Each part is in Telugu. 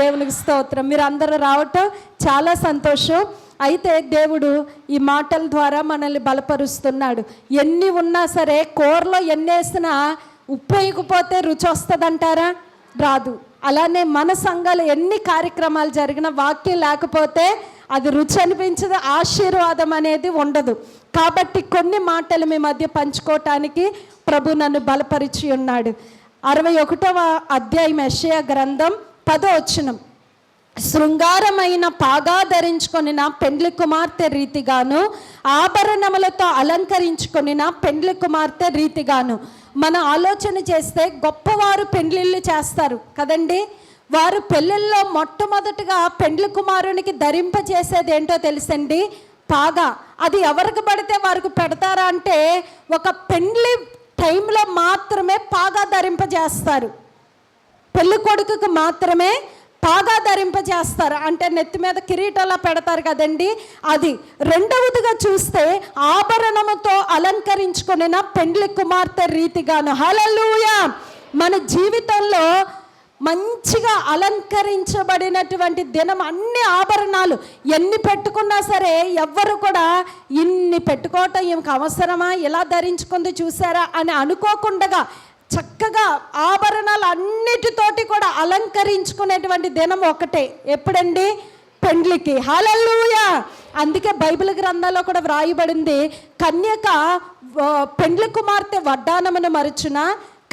దేవునికి స్తోత్రం. మీరు అందరూ రావటం చాలా సంతోషం. అయితే దేవుడు ఈ మాటల ద్వారా మనల్ని బలపరుస్తున్నాడు. ఎన్ని ఉన్నా సరే కూరలో ఎన్ని వేసినా ఉప్పు వేయకపోతే రుచి వస్తుందంటారా? రాదు. అలానే మన సంఘాలు ఎన్ని కార్యక్రమాలు జరిగినా వాక్యం లేకపోతే అది రుచి అనిపించదు ఆశీర్వాదం అనేది ఉండదు. కాబట్టి కొన్ని మాటలు మీ మధ్య పంచుకోవటానికి ప్రభు నన్ను బలపరిచి ఉన్నాడు. అరవై ఒకటవ అధ్యాయం యషయ గ్రంథం పదవచనం. శృంగారమైన పాగా ధరించుకొనిన పెండ్లి కుమార్తె రీతిగాను ఆభరణములతో అలంకరించుకొనిన పెండ్లి కుమార్తె రీతిగాను. మన ఆలోచన చేస్తే గొప్పవారు పెండ్లిళ్ళు చేస్తారు కదండి. వారు పెళ్ళిళ్ళలో మొట్టమొదటిగా పెండ్లి కుమారునికి ధరింపజేసేది ఏంటో తెలుసండి? పాగా. అది ఎవరికి పడితే వారికి పెడతారా అంటే ఒక పెండ్లి టైంలో మాత్రమే పాగా ధరింపజేస్తారు పెళ్ళి కొడుకుకు మాత్రమే పాగా ధరింపజేస్తారు అంటే నెత్తి మీద కిరీటంలా పెడతారు కదండి. అది రెండవదిగా చూస్తే ఆభరణముతో అలంకరించుకున్న పెండ్లి కుమార్తె రీతిగాను. హలలుయ మన జీవితంలో మంచిగా అలంకరించబడినటువంటి దినం అన్ని ఆభరణాలు ఎన్ని పెట్టుకున్నా సరే ఎవ్వరు కూడా ఇన్ని పెట్టుకోవటం ఈమెకు అవసరమా? ఇలా ధరించుకుంది చూసారా? అని అనుకోకుండా చక్కగా ఆభరణాలు అన్నిటితోటి కూడా అలంకరించుకునేటువంటి దినం ఒకటే. ఎప్పుడండి? పెండ్లికి. హలలుయ అందుకే బైబిల్ గ్రంథాల్లో కూడా వ్రాయబడింది కన్యక పెండ్లి కుమార్తె వడ్డానమును మరచున?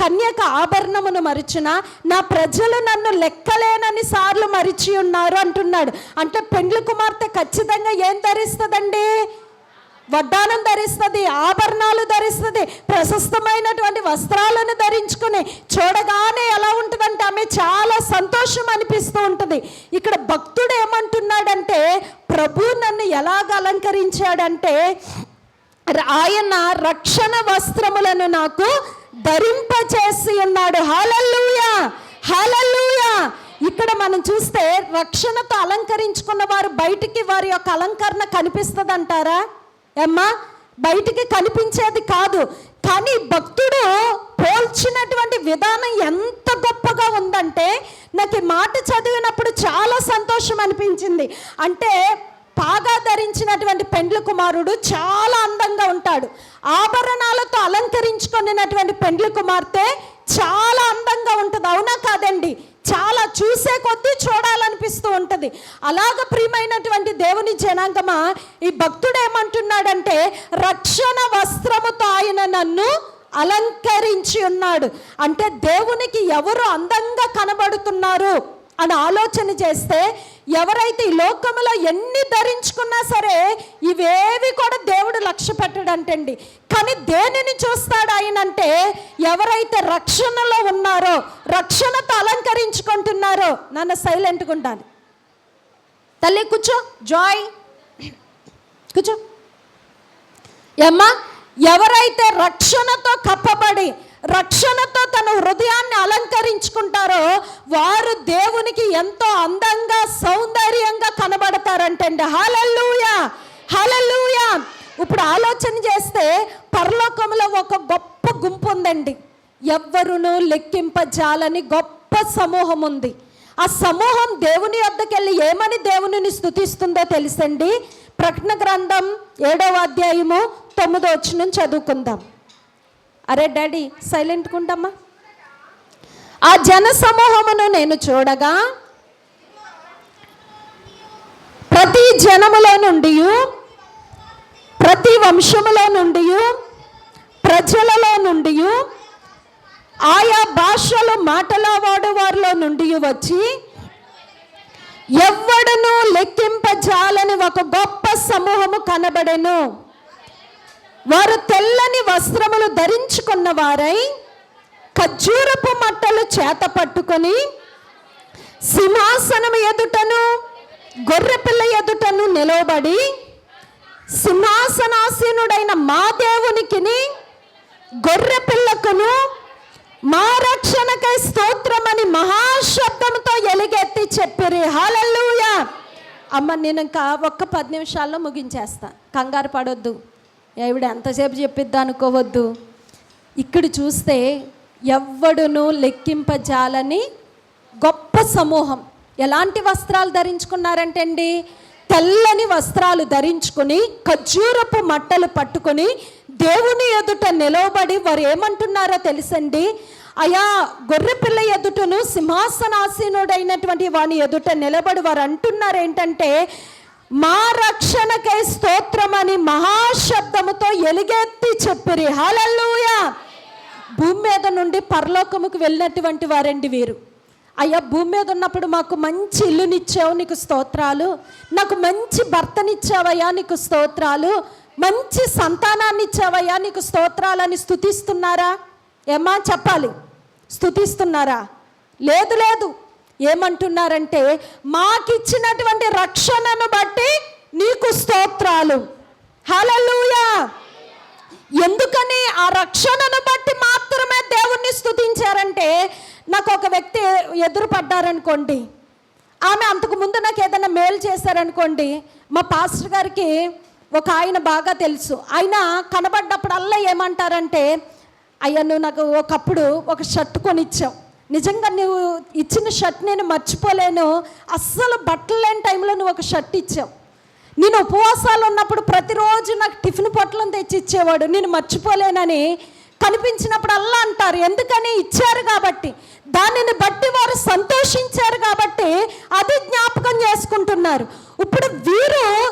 కన్యక ఆభరణమును మరిచిన? నా ప్రజలు నన్ను లెక్కలేనని సార్లు మరిచి ఉన్నారు అంటున్నాడు. అంటే పెండ్లి కుమార్తె ఖచ్చితంగా ఏం ధరిస్తుందండి? వడ్డానం ధరిస్తుంది ఆభరణాలు ధరిస్తుంది ప్రశస్తమైనటువంటి వస్త్రాలను ధరించుకుని చూడగానే ఎలా ఉంటుందంటే ఆమె చాలా సంతోషం అనిపిస్తూ ఉంటుంది. ఇక్కడ భక్తుడు ఏమంటున్నాడంటే ప్రభు నన్ను ఎలాగ అలంకరించాడంటే ఆయన రక్షణ వస్త్రములను నాకు ధరింపచేసి ఉన్నాడు. హలల్లుయా! హలల్లుయా! ఇక్కడ మనం చూస్తే రక్షణతో అలంకరించుకున్న వారు బయటికి వారి యొక్క అలంకరణ కనిపిస్తుంది అంటారా ఏమ్మా బయటికి కనిపించేది కాదు. కానీ భక్తుడు పోల్చినటువంటి విధానం ఎంత గొప్పగా ఉందంటే నాకు ఈ మాట చదివినప్పుడు చాలా సంతోషం అనిపించింది. అంటే పాగా ధరించినటువంటి పెండ్లి కుమారుడు చాలా అందంగా ఉంటాడు. ఆభరణాలతో అలంకరించుకున్నటువంటి పెండ్లి కుమార్తె చాలా అందంగా ఉంటుంది. అవునా కాదండి? ఉంటుంది అలాగ ప్రియమైనటువంటి దేవుని జనాంగమా ఈ భక్తుడు ఏమంటున్నాడంటే రక్షణ వస్త్రముతో ఆయన నన్ను అలంకరించి ఉన్నాడు. అంటే దేవునికి ఎవరు అందంగా కనబడుతున్నారు అని ఆలోచన చేస్తే ఎవరైతే ఈ లోకములో ఎన్ని ధరించుకున్నా సరే ఇవేవి కూడా దేవుడు లక్ష్య పెట్టడంటండి. కానీ దేనిని చూస్తాడు ఆయన అంటే ఎవరైతే రక్షణలో ఉన్నారో రక్షణతో అలంకరించుకుంటున్నారో నన్ను సైలెంట్గా ఉండాలి. తల్లి కూర్చో. జాయ్. కూర్చో. ఏమ్మా ఎవరైతే రక్షణతో కప్పబడి రక్షణతో తన హృదయాన్ని అలంకరించుకుంటారో వారు దేవునికి ఎంతో అందంగా సౌందర్యంగా కనబడతారంటండి. హలలుయా హలలుయా ఇప్పుడు ఆలోచన చేస్తే పరలోకంలో ఒక గొప్ప గుంపు ఉందండి ఎవ్వరును లెక్కింపజాలని గొప్ప సమూహం ఉంది ఆ సమూహం దేవుని వద్దకు వెళ్ళి ఏమని దేవునిని స్థుతిస్తుందో తెలుసండి? ప్రకటన గ్రంథం ఏడవ అధ్యాయము తొమ్మిదో వచ్చిన చదువుకుందాం. అరే డాడీ సైలెంట్గా ఉండమ్మా ఆ జన సమూహమును నేను చూడగా ప్రతి జనములో నుండి ప్రతి వంశములో నుండి ప్రజలలో నుండి ఆయా భాషలు మాటలవాడు వారిలో నుండి వచ్చి ఎవడను లెక్కింపజాలని ఒక గొప్ప సమూహము కనబడెను. వారు తెల్లని వస్త్రములు ధరించుకున్న వారై ఖర్జూరపు మట్టలు చేత పట్టుకొని సింహాసనము ఎదుటను గొర్రెపిల్ల ఎదుటను నిలవబడి సింహాసనాసీనుడైన మా దేవునికిని గొర్రెపిల్లకును మా రక్షణకై స్తోత్రమని మహాశబ్దంతో ఎలుగెత్తి చెప్పిరి. హల్లెలూయా. అమ్మ నేను ఇంకా ఒక్క పది నిమిషాల్లో ముగించేస్తా. కంగారు పడొద్దు. ఈవిడ ఎంతసేపు చెప్పిద్దా అనుకోవద్దు. ఇక్కడ చూస్తే ఎవ్వడును లెక్కింపజాలని గొప్ప సమూహం. ఎలాంటి వస్త్రాలు ధరించుకున్నారంటే అండి తెల్లని వస్త్రాలు ధరించుకుని ఖర్జూరపు మట్టలు పట్టుకొని దేవుని ఎదుట నిలవబడి వారు ఏమంటున్నారో తెలుసండి? అయా గొర్రెపిల్ల ఎదుటను సింహాసనాసీనుడైనటువంటి వాని ఎదుట నిలబడి వారు అంటున్నారు ఏంటంటే మా రక్షణకై స్తోత్రమని మహాశబ్దముతో ఎలుగెత్తి చెప్పిరి. హల్లెలూయా! భూమి మీద నుండి పరలోకముకు వెళ్ళినటువంటి వారండి వీరు. అయ్యా భూమి మీద ఉన్నప్పుడు మాకు మంచి ఇల్లునిచ్చావు నీకు స్తోత్రాలు. నాకు మంచి భర్తనిచ్చావయ్యా నీకు స్తోత్రాలు. మంచి సంతానాన్ని ఇచ్చావయ్యా నీకు స్తోత్రాలని స్థుతిస్తున్నారా ఏమా చెప్పాలి. స్థుతిస్తున్నారా లేదు లేదు. ఏమంటున్నారంటే మాకిచ్చినటువంటి రక్షణను బట్టి నీకు స్తోత్రాలు. హలలుయా ఎందుకని ఆ రక్షణను బట్టి మాత్రమే దేవుణ్ణి స్థుతించారంటే నాకు ఒక వ్యక్తి ఎదురు పడ్డారనుకోండి ఆమె అంతకు ముందు నాకు ఏదైనా మేలు చేశారనుకోండి మా పాస్టర్ గారికి ఒక ఆయన బాగా తెలుసు. ఆయన కనబడ్డప్పుడల్లా ఏమంటారంటే అయ్యా నువ్వు నాకు ఒకప్పుడు ఒక షర్ట్ కొనిచ్చావు. నిజంగా నువ్వు ఇచ్చిన షర్ట్ నేను మర్చిపోలేను. అస్సలు బట్టలు లేని టైంలో నువ్వు ఒక షర్ట్ ఇచ్చావు. నేను ఉపవాసాలు ఉన్నప్పుడు ప్రతిరోజు నాకు టిఫిన్ పొట్లను తెచ్చి ఇచ్చేవాడు నేను మర్చిపోలేనని కనిపించినప్పుడు అల్లా అంటారు. ఎందుకని? ఇచ్చారు కాబట్టి. దానిని బట్టి వారు సంతోషించారు కాబట్టి అది జ్ఞాపకం చేసుకుంటున్నారు. ఇప్పుడు వీరు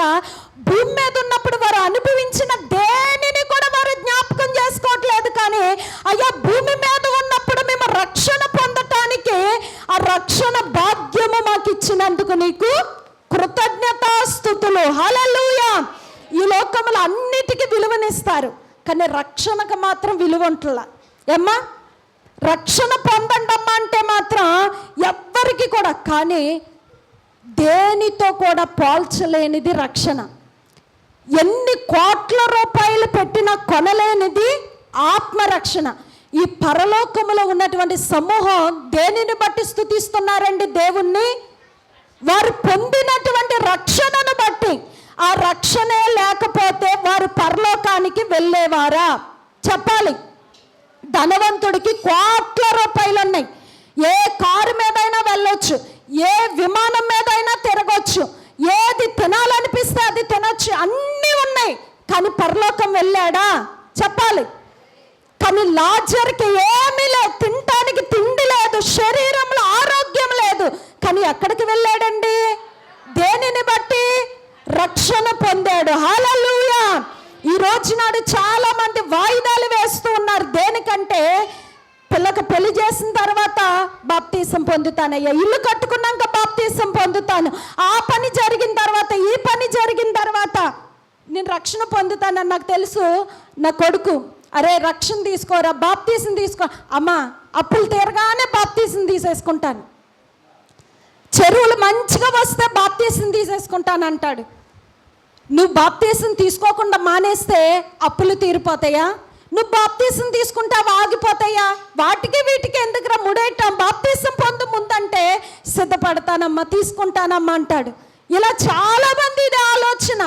కాకుండా భూమి మీద ఉన్నప్పుడు వారు అనుభవించిన దేనిని కూడా వారు జ్ఞాపకం చేసుకోవట్లేదు. కానీ అయ్యా భూమి మీద ఉన్నప్పుడు మేము రక్షణ పొందటానికి ఆ రక్షణ భాగ్యము మాకు ఇచ్చినందుకు నీకు కృతజ్ఞతాస్థుతులు హలలుయా ఈ లోకములు అన్నిటికీ విలువనిస్తారు కానీ రక్షణకు మాత్రం విలువ ఉంటుందా ఏమ్మా? రక్షణ పొందండమ్మా అంటే మాత్రం ఎవ్వరికి కూడా కానీ దేనితో కూడా పోల్చలేనిది రక్షణ. ఎన్ని కోట్ల రూపాయలు పెట్టినా కొనలేనిది ఆత్మరక్షణ. ఈ పరలోకములో ఉన్నటువంటి సమూహం దేనిని బట్టి స్థుతిస్తున్నారండి దేవుణ్ణి? వారు పొందినటువంటి రక్షణను బట్టి. ఆ రక్షణే లేకపోతే వారు పరలోకానికి వెళ్ళేవారా? చెప్పాలి. ధనవంతుడికి కోట్ల రూపాయలు ఉన్నాయి ఏ కారు మీదైనా వెళ్ళొచ్చు. ఏ విమానం మీదైనా తిరగొచ్చు. ఏది తినాలనిపిస్తే అది తినొచ్చు. అన్నీ ఉన్నాయి. కానీ పరలోకం వెళ్ళాడా? చెప్పాలి. కానీ లాజర్కి ఏమీ లేదు. తినటానికి తిండి లేదు. శరీరంలో ఆరోగ్యం లేదు. కానీ ఎక్కడికి వెళ్ళాడండి? దేనిని బట్టి? రక్షణ పొందాడు. హలలుయా ఈ రోజు నాడు చాలా మంది వాయిదాలు వేస్తూ ఉన్నారు. దేనికంటే పిల్లకి పెళ్ళి చేసిన తర్వాత బాప్తీసం పొందుతానయ్యా. ఇల్లు కట్టుకున్నాక బాప్తీసం పొందుతాను. ఆ పని జరిగిన తర్వాత ఈ పని జరిగిన తర్వాత నేను రక్షణ పొందుతానని నాకు తెలుసు. నా కొడుకు అరే రక్షణ తీసుకోరా బాప్తీసం తీసుకో. అమ్మా అప్పులు తీరగానే బాప్తీసం తీసేసుకుంటాను. చెరువులు మంచిగా వస్తే బాప్తీసం తీసేసుకుంటాను అంటాడు. నువ్వు బాప్తీసం తీసుకోకుండా మానేస్తే అప్పులు తీరిపోతాయా? నువ్వు బాప్తీసం తీసుకుంటావు? ఆగిపోతాయా? వాటికి వీటికి ఎందుకురా ముడేయటం? బాప్తీసం పొందు ముందంటే సిద్ధపడతానమ్మా తీసుకుంటానమ్మా అంటాడు. ఇలా చాలా మంది ఇది ఆలోచన.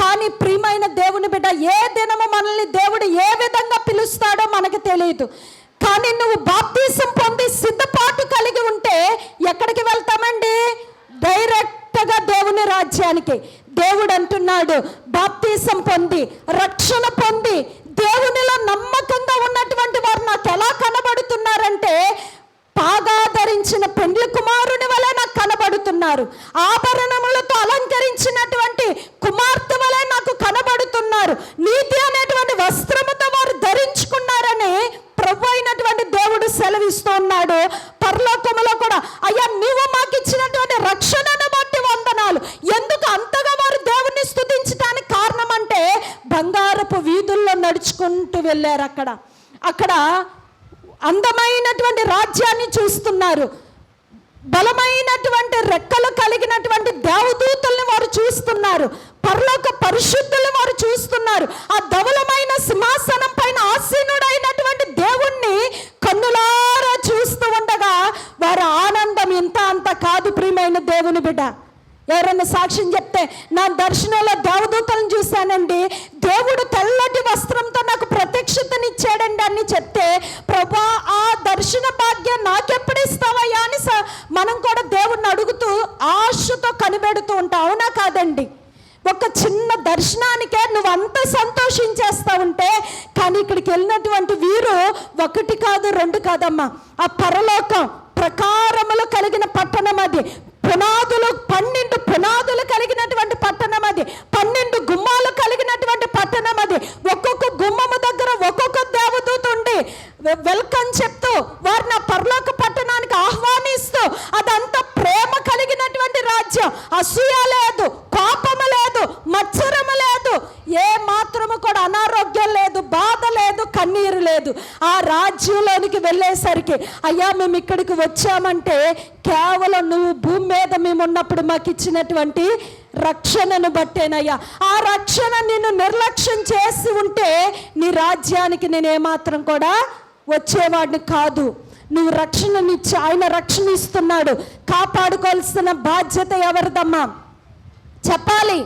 కానీ ప్రియమైన దేవుని బిడ్డ ఏ దినము మనల్ని దేవుడు ఏ విధంగా పిలుస్తాడో మనకు తెలియదు. కానీ నువ్వు బాప్తీసం పొంది సిద్ధపాటు కలిగి ఉంటే ఎక్కడికి వెళ్తామండి? డైరెక్ట్గా దేవుని రాజ్యానికి. దేవుడు అంటున్నాడు బాప్తీసం పొంది రక్షణ పొంది దేవునిలో నమ్మకంగా ఉన్నటువంటి వారు నాకు ఎలా కనబడుతున్నారంటే పాగా ధరించిన పెండ్లి కుమారుని వలె నాకు కనబడుతున్నారు. ఆభరణములతో అలంకరించినటువంటి కుమార్తె వలె నాకు కనబడుతున్నారు. నీతి అనేటువంటి వస్త్రముతో వారు ధరించుకున్నారని ప్రభు అయినటువంటి దేవుడు సెలవిస్తూ ఉన్నాడు. పరలోకములో కూడా అయ్యా నీవు మాకు ఇచ్చినటువంటి రక్షణను నడుచుకుంటూ వెళ్ళారు అక్కడ. అక్కడ అందమైనటువంటి రాజ్యాన్ని చూస్తున్నారు. బలమైనటువంటి రెక్కలు కలిగినటువంటి దేవదూతల్ని వారు చూస్తున్నారు. పరలోక పరిశుద్ధులు వారు చూస్తున్నారు. ఆ ధవలమైన సింహాసనం పైన ఆసీనుడైనటువంటి దేవుణ్ణి కన్నులారా చూస్తూ ఉండగా వారి ఆనందం ఇంత అంత కాదు ప్రియమైన దేవుని బిడ్డ. ఎవరైనా సాక్ష్యం చెప్తే నా దర్శనంలో దేవదూతలను చూశానండి. దేవుడు తెల్లటి వస్త్రంతో ప్రత్యక్షతనిచ్చాడండి అని చెప్తే ప్రభా ఆ దర్శన భాగ్యం నాకెప్పుడు ఇస్తావయ్యా అని మనం కూడా దేవుణ్ణి అడుగుతూ ఆశతో కనిపెడుతూ ఉంటాం. అవునా కాదండి? ఒక చిన్న దర్శనానికే నువ్వు అంత సంతోషించేస్తా ఉంటే కానీ ఇక్కడికి వెళ్ళినటువంటి వీరు ఒకటి కాదు రెండు కాదమ్మా. ఆ పరలోకం ప్రకారములు కలిగిన పట్టణం అది. పునాదులు పన్నెండు వెళ్ళేసరికి అయ్యా మేము ఇక్కడికి వచ్చామంటే కేవలం నువ్వు భూమి మీద మేము ఉన్నప్పుడు మాకు ఇచ్చినటువంటి రక్షణను బట్టేనయ్యా. ఆ రక్షణ నిన్ను నిర్లక్ష్యం చేసి ఉంటే నీ రాజ్యానికి నేను ఏమాత్రం కూడా వచ్చేవాడిని కాదు. నువ్వు రక్షణనిచ్చి ఆయన రక్షణ ఇస్తున్నాడు కాపాడుకోవాల్సిన బాధ్యత ఎవరిదమ్మా? చెప్పాలి.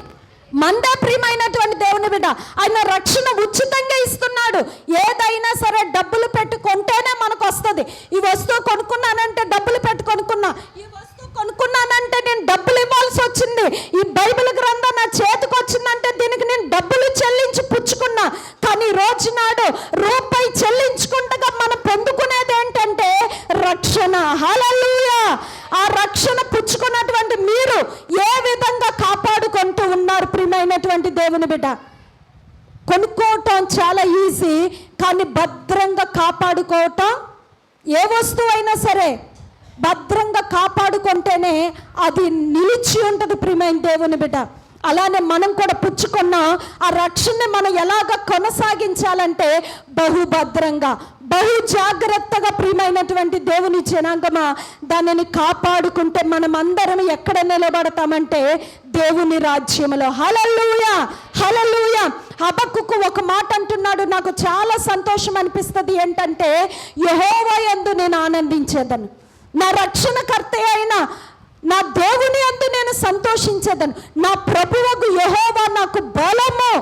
మంద ప్రియమైనటువంటి దేవుని బిడ్డ. ఆయన రక్షణ ఉచితంగా ఇస్తున్నాడు. ఏదైనా సరే డబ్బులు పెట్టి కొంటేనే మనకు వస్తుంది. ఈ వస్తువు కొనుక్కున్నానంటే డబ్బులు పెట్టి కొనుక్కున్నా. ఈ వస్తువు కొనుక్కున్నానంటే నేను డబ్బులు ఇవ్వాల్సి వచ్చింది. ఈ బైబిల్ గ్రంథం నా చేతికి వచ్చిందంటే దీనికి నేను డబ్బులు చెల్లించి పుచ్చుకున్నా. కానీ రోజు నాడు ఏ వస్తువు అయినా సరే భద్రంగా కాపాడుకుంటేనే అది నిలిచి ఉంటుంది ప్రియమైన దేవుని బిడ్డ. అలానే మనం కూడా పుచ్చుకున్న ఆ రక్షణని మనం ఎలాగ కొనసాగించాలంటే బహుభద్రంగా బహు జాగ్రత్తగా ప్రియమైనటువంటి దేవుని జనాంగమా దానిని కాపాడుకుంటే మనం అందరం ఎక్కడ నిలబడతామంటే దేవుని రాజ్యములో. హలలుయ హలలుయ హబక్కుకు ఒక మాట అంటున్నాడు నాకు చాలా సంతోషం అనిపిస్తుంది ఏంటంటే యహోవా యందు నేను ఆనందించేదను. నా రక్షణకర్త అయిన నా దేవుని అందు నేను సంతోషించేదను. నా ప్రభువకు యహోవా నాకు బలము.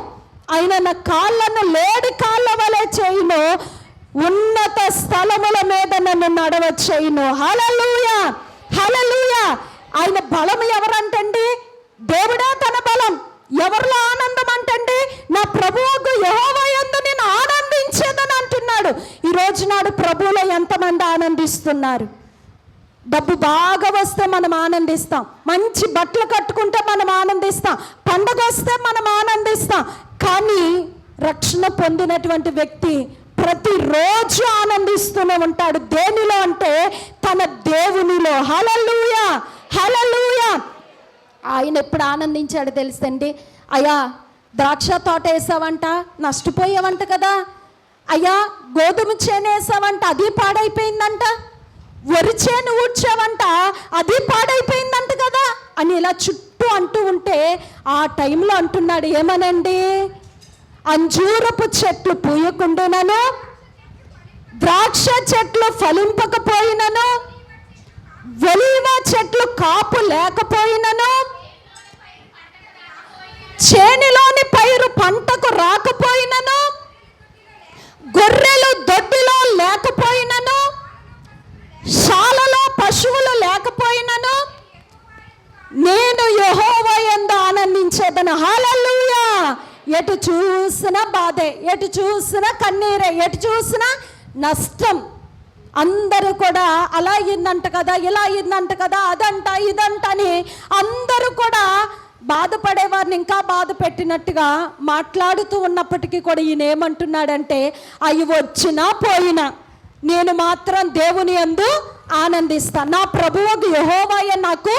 ఆయన నా కాళ్ళను లేడి కాళ్ళ వలె చేయును. ఉన్నత స్థలముల మీద నన్ను నడవ చేయును హలలుయ హలలుయ ఆయన బలం ఎవరంటండి? దేవుడే తన బలం. ఎవరిలో ఆనందం అంటండి? నా ప్రభువుకు యహోవయందు నేను ఆనందించేదని అంటున్నాడు ఈ రోజు నాడు ప్రభువులో ఎంతమంది ఆనందిస్తున్నారు? డబ్బు బాగా వస్తే మనం ఆనందిస్తాం. మంచి బట్టలు కట్టుకుంటే మనం ఆనందిస్తాం. పండగ వస్తే మనం ఆనందిస్తాం. కానీ రక్షణ పొందినటువంటి వ్యక్తి ప్రతిరోజు ఆనందిస్తూనే ఉంటాడు. దేనిలో అంటే తన దేవునిలో. హలలుయ హలలుయ ఆయన ఎప్పుడు ఆనందించాడు తెలుసండి. అయ్యా ద్రాక్ష తోట వేసావంట నష్టపోయావంట కదా. అయ్యా గోధుమ చేనేసావంట అది పాడైపోయిందంట. వరి చేను ఊడ్చావంట అది పాడైపోయిందంట కదా అని ఇలా చుట్టూ అంటూ ఉంటే ఆ టైంలో అంటున్నాడు ఏమనండి? అంజూరపు చెట్లు పూయకుండానను ద్రాక్ష చెట్లు ఫలింపకపోయినను ఒలివ చెట్లు కాపు లేకపోయినను చేనిలోని పైరు పంటకు రాకపోయినను గొర్రెలు దొడ్డిలో లేకపో ఆనందించేదను హాలూయా ఎటు చూసినా బాధే ఎటు చూసినా కన్నీరే ఎటు చూసినా నష్టం. అందరూ కూడా అలా అయిందంట కదా ఇలా అయిందంట కదా అదంట ఇదంట అని అందరూ కూడా బాధపడే వారిని ఇంకా బాధ పెట్టినట్టుగా మాట్లాడుతూ ఉన్నప్పటికీ కూడా ఈయన ఏమంటున్నాడంటే అవి వచ్చినా పోయినా నేను మాత్రం దేవుని యందు ఆనందిస్తా. నా ప్రభువుకు యహోవాయ నాకు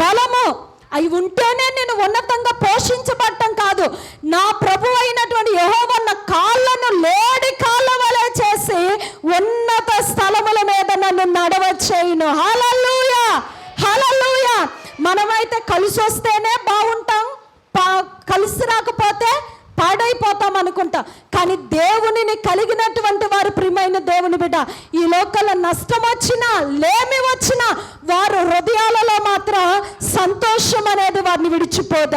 బలము. అవి ఉంటేనే నేను ఉన్నతంగా పోషించబడటం కాదు. నా ప్రభు అయినటువంటి యహోవ నా కాళ్ళను లేడి కాళ్ళ వలె చేసి ఉన్నత స్థలముల మీద నన్ను నడవచ్చేయును హలలుయా హలలుయా మనమైతే కలిసి వస్తేనే బాగుంటాం. పా- కలిసి రాకపోతే పాడైపోతాం అనుకుంటాం. కానీ దేవునిని కలిగినటువంటి వారు ప్రియమైన దేవుని బిడ్డ ఈ లోకల నష్టం వచ్చినా లేమి వచ్చినా వారు హృదయాలలో இப்போது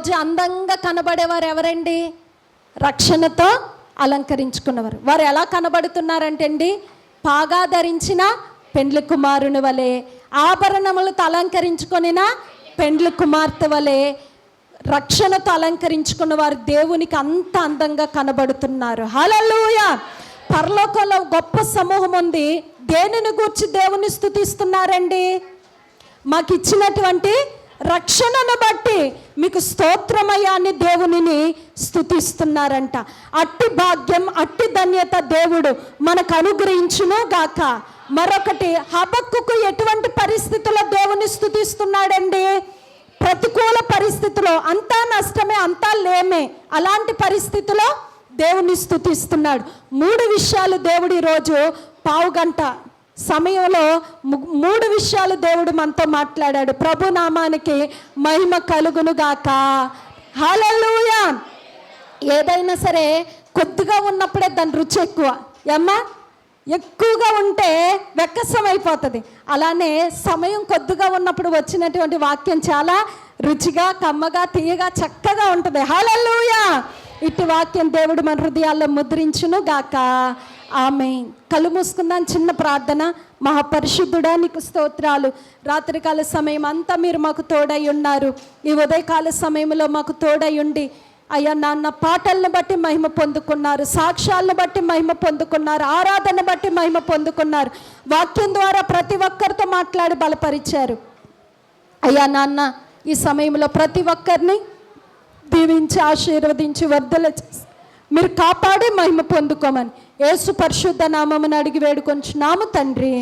ఈరోజు అందంగా కనబడేవారు ఎవరండి? రక్షణతో అలంకరించుకున్నవారు. వారు ఎలా కనబడుతున్నారంటే అండి పాగా ధరించిన పెండ్లి కుమారుని వలె ఆభరణములతో అలంకరించుకొనిన పెండ్లి కుమార్తె వలె రక్షణతో అలంకరించుకున్న వారు దేవునికి అంత అందంగా కనబడుతున్నారు. హల్లెలూయా! పరలోకంలో గొప్ప సమూహం ఉంది. దేనిని గూర్చి దేవుని స్థుతిస్తున్నారండి మాకు ఇచ్చినటువంటి రక్షణను బట్టి మీకు స్తోత్రమయాన్ని దేవునిని స్థుతిస్తున్నారంట అట్టి భాగ్యం అట్టి ధన్యత దేవుడు మనకు అనుగ్రహించును గాక. మరొకటి హబక్కుకు ఎటువంటి పరిస్థితుల్లో దేవుని స్థుతిస్తున్నాడండి ప్రతికూల పరిస్థితిలో అంతా నష్టమే అంతా లేమే. అలాంటి పరిస్థితిలో దేవుని స్థుతిస్తున్నాడు మూడు విషయాలు దేవుడు ఈరోజు పావుగంట సమయంలో ము- మూడు విషయాలు దేవుడు మనతో మాట్లాడాడు. ప్రభు నామానికి మహిమ కలుగును గాక. హల్లెలూయా! ఏదైనా సరే కొద్దిగా ఉన్నప్పుడే దాని రుచి ఎక్కువ. ఏమ్మా? ఎక్కువగా ఉంటే వెక్కసం అయిపోతుంది. అలానే సమయం కొద్దిగా ఉన్నప్పుడు వచ్చినటువంటి వాక్యం చాలా రుచిగా కమ్మగా తీయగా చక్కగా ఉంటుంది. హలలుయా ఇటు వాక్యం దేవుడు మన హృదయాల్లో ముద్రించును గాక. ఆమె కళ్ళు మూసుకుందాం చిన్న ప్రార్థన. మహాపరిశుద్ధుడా నీకు స్తోత్రాలు. రాత్రికాల సమయం అంతా మీరు మాకు తోడై ఉన్నారు. ఈ ఉదయకాల సమయంలో మాకు తోడై ఉండి అయ్యా నాన్న పాటలను బట్టి మహిమ పొందుకున్నారు. సాక్ష్యాలను బట్టి మహిమ పొందుకున్నారు. ఆరాధన బట్టి మహిమ పొందుకున్నారు. వాక్యం ద్వారా ప్రతి ఒక్కరితో మాట్లాడి బలపరిచారు. అయ్యా నాన్న ఈ సమయంలో ప్రతి ఒక్కరిని దీవించి ఆశీర్వదించి వర్ధల మీరు కాపాడి మహిమ పొందుకోమని. యేసు పరిశుద్ధ నామమును అడిగి వేడుకొంచున్నాము తండ్రి.